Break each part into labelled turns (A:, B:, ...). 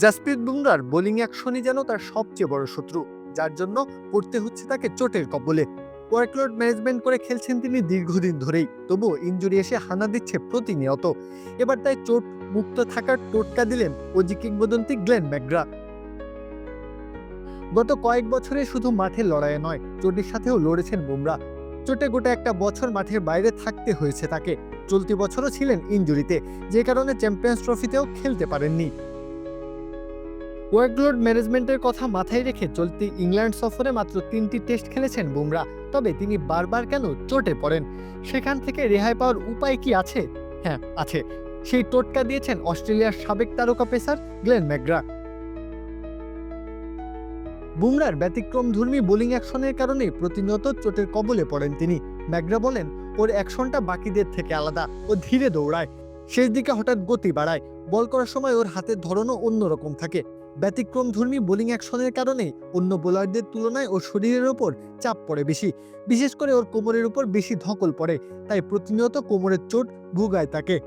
A: Jasprit বুমরার bowling অ্যাকশনই যেন তার সবচেয়ে বড় শত্রু, যার জন্য পড়তে হচ্ছে তাকে চোটের কবলে। ওয়ার্কলোড ম্যানেজমেন্ট করে খেলছেন তিনি দীর্ঘদিন ধরেই তবু ইঞ্জুরি এসে হানা দিচ্ছে প্রতিনিয়ত। এবার তাই চোট মুক্ত থাকার টোটকা দিলেন ওজি কিংবদন্তি গ্লেন ম্যাকগ্রা। গত কয়েক বছরে শুধু মাঠে লড়াইয়ে নয়, চোটের সাথেও লড়েছেন বুমরা। চোটে গোটা একটা বছর মাঠের বাইরে থাকতে হয়েছে তাকে। চলতি বছরও ছিলেন ইঞ্জুরিতে, যে কারণে চ্যাম্পিয়ন্স ট্রফিতেও খেলতে পারেননি। ওয়ার্কলোড ম্যানেজমেন্টের কথা মাথায় রেখে চলতি ইংল্যান্ড সফরে মাত্র তিনটি টেস্ট খেলেছেন বুমরা, তবে তিনি বারবার কেন চোটে পড়েন? সেখান থেকে রেহাই পাওয়ার উপায় কি আছে? হ্যাঁ আছে। সেই টোটকা দিয়েছেন অস্ট্রেলিয়ার সাবেক তারকা পেসার গ্লেন ম্যাকগ্রা বুমরার ব্যতিক্রমধর্মী বোলিং অ্যাকশনের কারণে প্রতিনিয়ত চোটের কবলে পড়েন তিনি। ম্যাকগ্রা বলেন, ওর অ্যাকশনটা বাকিদের থেকে আলাদা। ও ধীরে দৌড়ায়। শেষ দিকে হঠাৎ গতি বাড়ায়। বল করার সময় ওর হাতের ধরনও অন্যরকম থাকে। ব্যতিক্রমধর্মী বোলিং অ্যাকশনের কারণে অন্য বোলারদের তুলনায় ওর শরীরের ওপর চাপ পড়ে বেশি। বিশেষ করে ওর কোমরের উপর বেশি ধকল পড়ে, তাই প্রতিনিয়ত কোমরের চোট ভুগায় তাকে।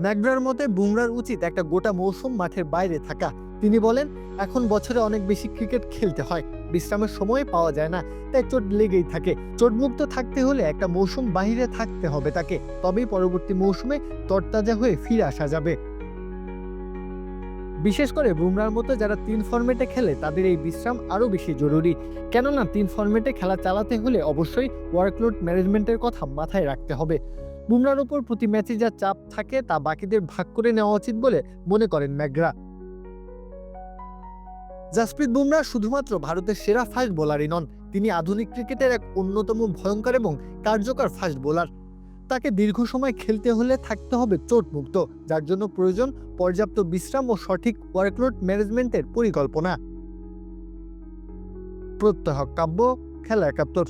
A: ম্যাকগ্রার মতে বুমরার উচিত একটা গোটা মৌসুম মাঠের বাইরে থাকা। তিনি বলেন, এখন বছরে অনেক বেশি ক্রিকেট খেলতে হয়, বিশ্রামের সময় পাওয়া যায় না, তাই চোট লেগেই থাকে। চোটমুক্ত থাকতে হলে একটা মৌসুম বাইরে থাকতে হবে তাকে, তবেই পরবর্তী মৌসুমে তরতাজা হয়ে ফিরে আসা যাবে। বিশেষ করে বুমরার মতো যারা তিন ফরম্যাটে খেলে, তাদের এই বিশ্রাম আরও বেশি জরুরি। কেননা, তিন ফরম্যাটে খেলা চালাতে হলে অবশ্যই ওয়ার্কলোড ম্যানেজমেন্টের কথা মাথায় রাখতে হবে। বুমরার উপর প্রতি ম্যাচে যা চাপ থাকে, তা বাকিদের ভাগ করে নেওয়া উচিত বলে মনে করেন ম্যাকগ্রা জাসপ্রীত বুমরা শুধুমাত্র ভারতের সেরা ফাস্ট বোলারই নন, তিনি আধুনিক ক্রিকেটের এক অন্যতম ভয়ঙ্কর এবং কার্যকর ফাস্ট বোলার তাকে দীর্ঘ সময় খেলতে হলে থাকতে হবে চোটমুক্ত, যার জন্য প্রয়োজন পর্যাপ্ত বিশ্রাম ও সঠিক ওয়ার্কলোড ম্যানেজমেন্টের পরিকল্পনা। প্রত্যহ কাব্য খেলা একাত্তর।